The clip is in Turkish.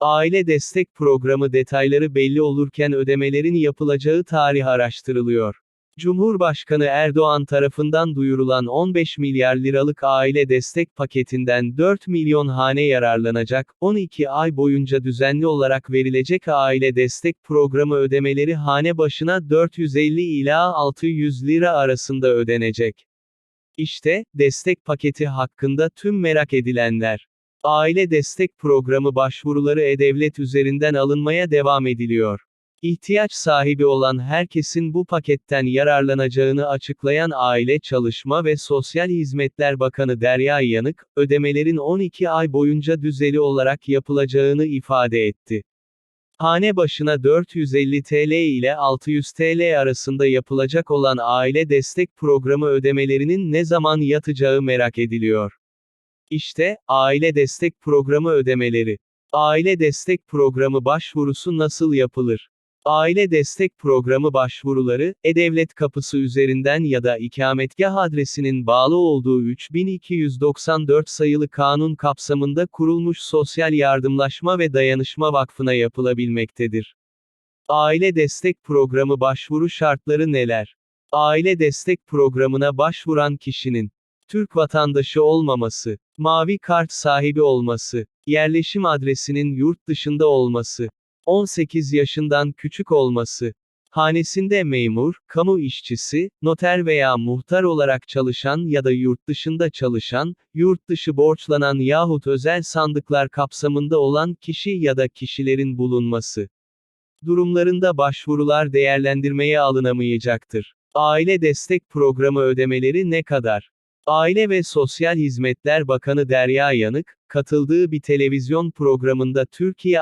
Aile destek programı detayları belli olurken ödemelerin yapılacağı tarih araştırılıyor. Cumhurbaşkanı Erdoğan tarafından duyurulan 15 milyar liralık aile destek paketinden 4 milyon hane yararlanacak, 12 ay boyunca düzenli olarak verilecek aile destek programı ödemeleri hane başına 450 ila 600 lira arasında ödenecek. İşte, destek paketi hakkında tüm merak edilenler. Aile destek programı başvuruları e-devlet üzerinden alınmaya devam ediliyor. İhtiyaç sahibi olan herkesin bu paketten yararlanacağını açıklayan Aile Çalışma ve Sosyal Hizmetler Bakanı Derya Yanık, ödemelerin 12 ay boyunca düzeli olarak yapılacağını ifade etti. Hane başına 450 TL ile 600 TL arasında yapılacak olan aile destek programı ödemelerinin ne zaman yatacağı merak ediliyor. İşte, aile destek programı ödemeleri. Aile destek programı başvurusu nasıl yapılır? Aile destek programı başvuruları, E-Devlet kapısı üzerinden ya da ikametgah adresinin bağlı olduğu 3294 sayılı kanun kapsamında kurulmuş Sosyal Yardımlaşma ve Dayanışma Vakfı'na yapılabilmektedir. Aile destek programı başvuru şartları neler? Aile destek programına başvuran kişinin Türk vatandaşı olmaması, mavi kart sahibi olması, yerleşim adresinin yurt dışında olması, 18 yaşından küçük olması, hanesinde memur, kamu işçisi, noter veya muhtar olarak çalışan ya da yurt dışında çalışan, yurt dışı borçlanan yahut özel sandıklar kapsamında olan kişi ya da kişilerin bulunması. Durumlarında başvurular değerlendirmeye alınamayacaktır. Aile destek programı ödemeleri ne kadar? Aile ve Sosyal Hizmetler Bakanı Derya Yanık, katıldığı bir televizyon programında Türkiye